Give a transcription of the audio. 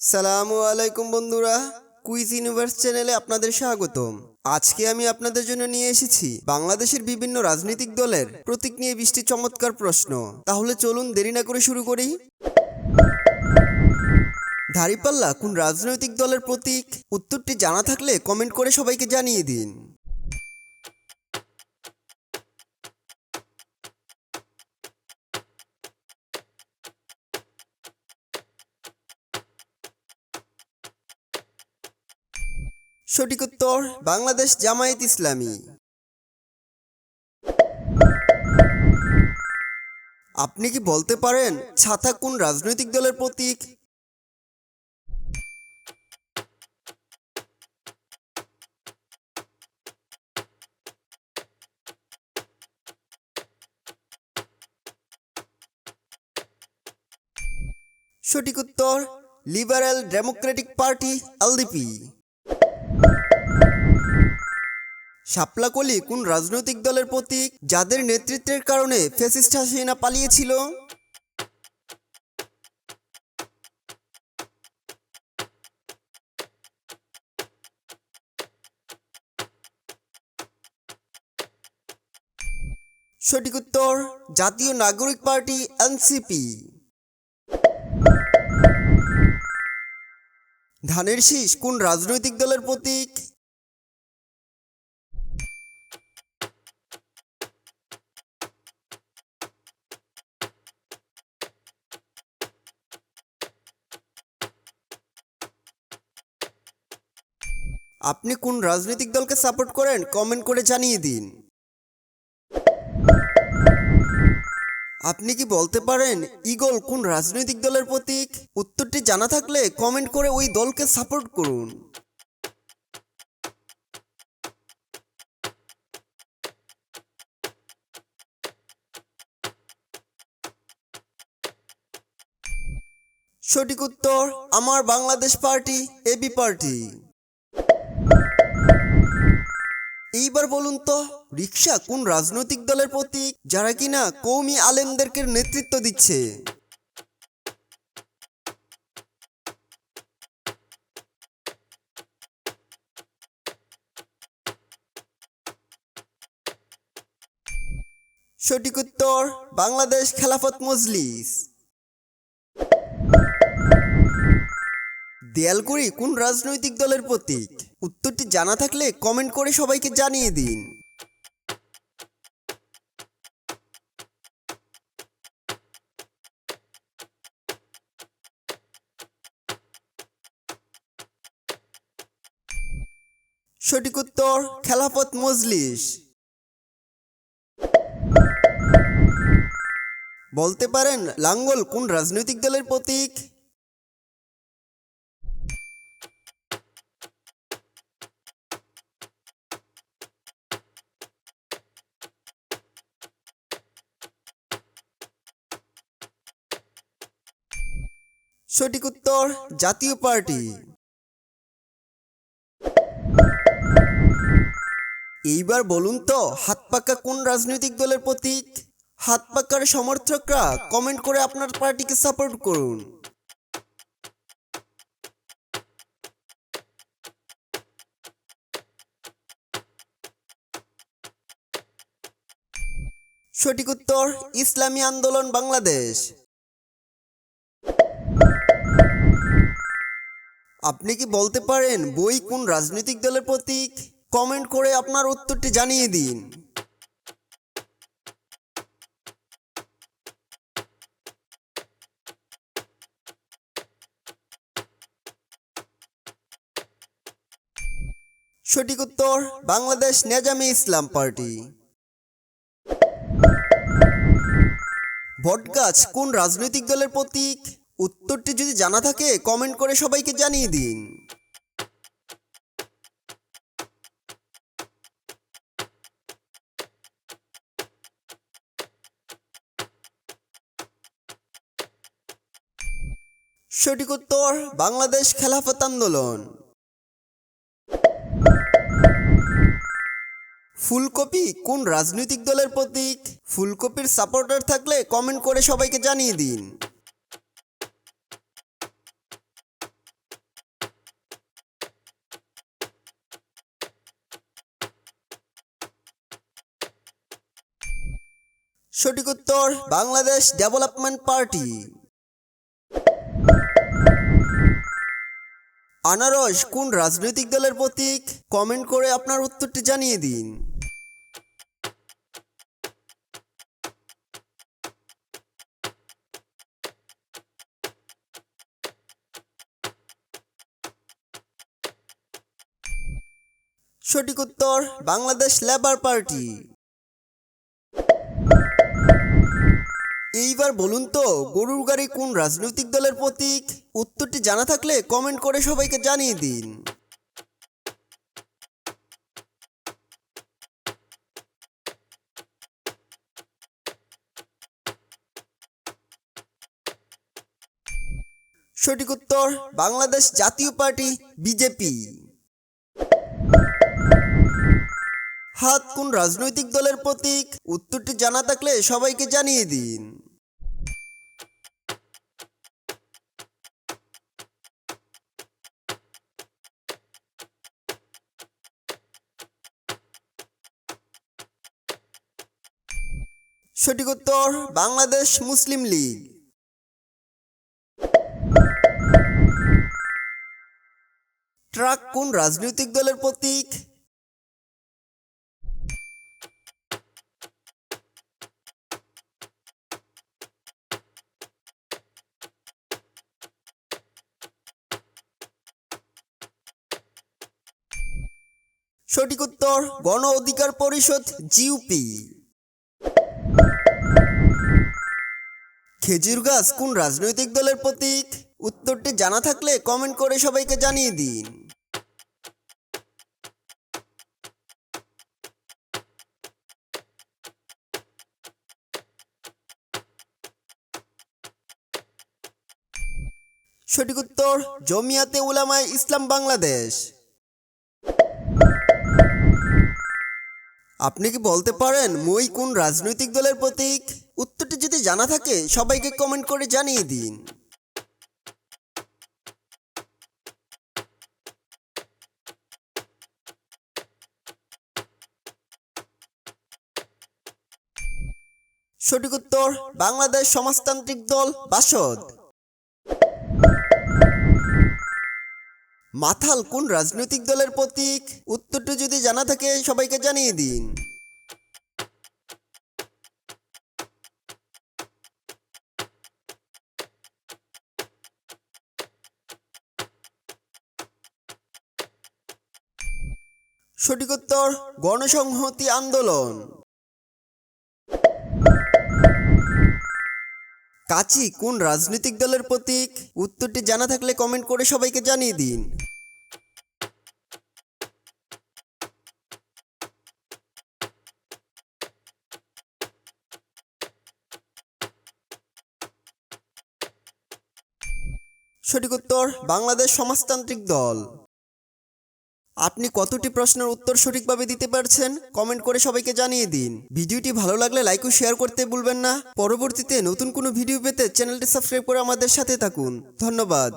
সালামু আলাইকুম বন্ধুরা, কুইজ ইউনিভার্স চ্যানেলে আপনাদের স্বাগতম। আজকে আমি আপনাদের জন্য নিয়ে এসেছি বাংলাদেশের বিভিন্ন রাজনৈতিক দলের প্রতীক নিয়ে বৃষ্টি চমৎকার প্রশ্ন। তাহলে চলুন দেরি না করে শুরু করি। ধারিপাল্লা, কোন রাজনৈতিক দলের প্রতীক? উত্তরটি জানা থাকলে কমেন্ট করে সবাইকে জানিয়ে দিন। সঠিক উত্তর বাংলাদেশ জামায়াত ইসলামী। আপনি কি বলতে পারেন ছাতা কোন রাজনৈতিক দলের প্রতীক? সঠিক উত্তর লিবারেল ডেমোক্রেটিক পার্টি, এলডিপি। শাপলাকলি কোন রাজনৈতিক দলের প্রতীক যাদের নেতৃত্বের কারণে ফেসিস্ট হাসিনা পালিয়েছিল? সঠিক উত্তর, জাতীয় নাগরিক পার্টি এনসিপি। ধানের শীষ কোন রাজনৈতিক দলের প্রতীক? আপনি কোন রাজনৈতিক দলকে সাপোর্ট করেন, কমেন্ট করে জানিয়ে দিন। আপনি কি বলতে পারেন, ইগল কোন রাজনৈতিক দলের প্রতীক? উত্তরটি জানা থাকলে কমেন্ট করে ওই দলকে সাপোর্ট করুন। সঠিক উত্তর, আমার বাংলাদেশ পার্টি এবি পার্টি। এইবার বলুন তো, রিক্সা কোন রাজনৈতিক দলের প্রতীক, যারা কিনা কৌমি আলেমদেরকে নেতৃত্ব দিচ্ছে? সঠিক উত্তর, বাংলাদেশ খেলাফত মজলিস। দেয়ালকুড়ি কোন রাজনৈতিক দলের প্রতীক? উত্তরটি জানা থাকলে কমেন্ট করে সবাইকে জানিয়ে দিন। সঠিক উত্তর, খেলাফত মজলিস। বলতে পারেন, লাঙ্গল কোন রাজনৈতিক দলের প্রতীক? সঠিক উত্তর জাতীয় পার্টি। এইবার বলুন তো, হাত পাকা কোন রাজনৈতিক দলের প্রতীক? হাত পাকার সমর্থকরা কমেন্ট করে আপনার পার্টিকে সাপোর্ট করুন। সঠিক উত্তর, ইসলামী আন্দোলন বাংলাদেশ। আপনি কি বলতে পারেন বই কোন রাজনৈতিক দলের প্রতীক? কমেন্ট করে আপনার উত্তরটি জানিয়ে দিন। সঠিক উত্তর, বাংলাদেশ নেজামে ইসলাম পার্টি। বটগাছ কোন রাজনৈতিক দলের প্রতীক? উত্তরটি যদি জানা থাকে কমেন্ট করে সবাইকে জানিয়ে দিন। সঠিক উত্তর, বাংলাদেশ খেলাফত আন্দোলন। ফুলকপি কোন রাজনৈতিক দলের প্রতীক? ফুলকপির সাপোর্টার থাকলে কমেন্ট করে সবাইকে জানিয়ে দিন। সঠিক উত্তর বাংলাদেশ ডেভেলপমেন্ট পার্টি। আনারস কোন রাজনৈতিক দলের প্রতীক? কমেন্ট করে আপনার উত্তরটি জানিয়ে দিন। সঠিক উত্তর বাংলাদেশ লেবার পার্টি। এইবার বলুন তো, গরুর গাড়ি কোন রাজনৈতিক দলের প্রতীক? উত্তরটি জানা থাকলে কমেন্ট করে সবাইকে জানিয়ে দিন। সঠিক উত্তর, বাংলাদেশ জাতীয় পার্টি, বিজেপি। হাত কোন রাজনৈতিক দলের প্রতীক? উত্তরটি জানা থাকলে সবাইকে জানিয়ে দিন। সঠিক উত্তর, বাংলাদেশ মুসলিম লীগ। ট্রাক কোন রাজনৈতিক দলের প্রতীক? সঠিক উত্তর, গণ অধিকার পরিষদ, জিউপি। খেজুর গাছ কোন রাজনৈতিক দলের প্রতীক? উত্তরটি জানা থাকলে কমেন্ট করে সবাইকে জানিয়ে দিন। সঠিক উত্তর, জমিয়াতে উলামায় ইসলাম বাংলাদেশ। আপনি কি বলতে পারেন মই কোন রাজনৈতিক দলের প্রতীক? উত্তরটি যদি জানা থাকে, সবাইকে কমেন্ট করে জানিয়ে দিন। সঠিক উত্তর, বাংলাদেশ সমাজতান্ত্রিক দল বাসদ। মাথাল কোন রাজনৈতিক দলের প্রতীক? উত্তরটি যদি জানা থাকে, সবাইকে জানিয়ে দিন। সঠিক উত্তর, গণসংহতি আন্দোলন। কাচি কোন রাজনৈতিক দলের প্রতীক? উত্তরটি জানা থাকলে কমেন্ট করে সবাইকে জানিয়ে দিন। সঠিক উত্তর বাংলাদেশ সমাজতান্ত্রিক দল। আপনি কতটি প্রশ্নের উত্তর সঠিকভাবে দিতে পারছেন, কমেন্ট করে সবাইকে জানিয়ে দিন। ভিডিওটি ভালো লাগলে লাইক ও শেয়ার করতে ভুলবেন না। পরবর্তীতে নতুন কোনো ভিডিও পেতে চ্যানেলটি সাবস্ক্রাইব করে আমাদের সাথে থাকুন। ধন্যবাদ।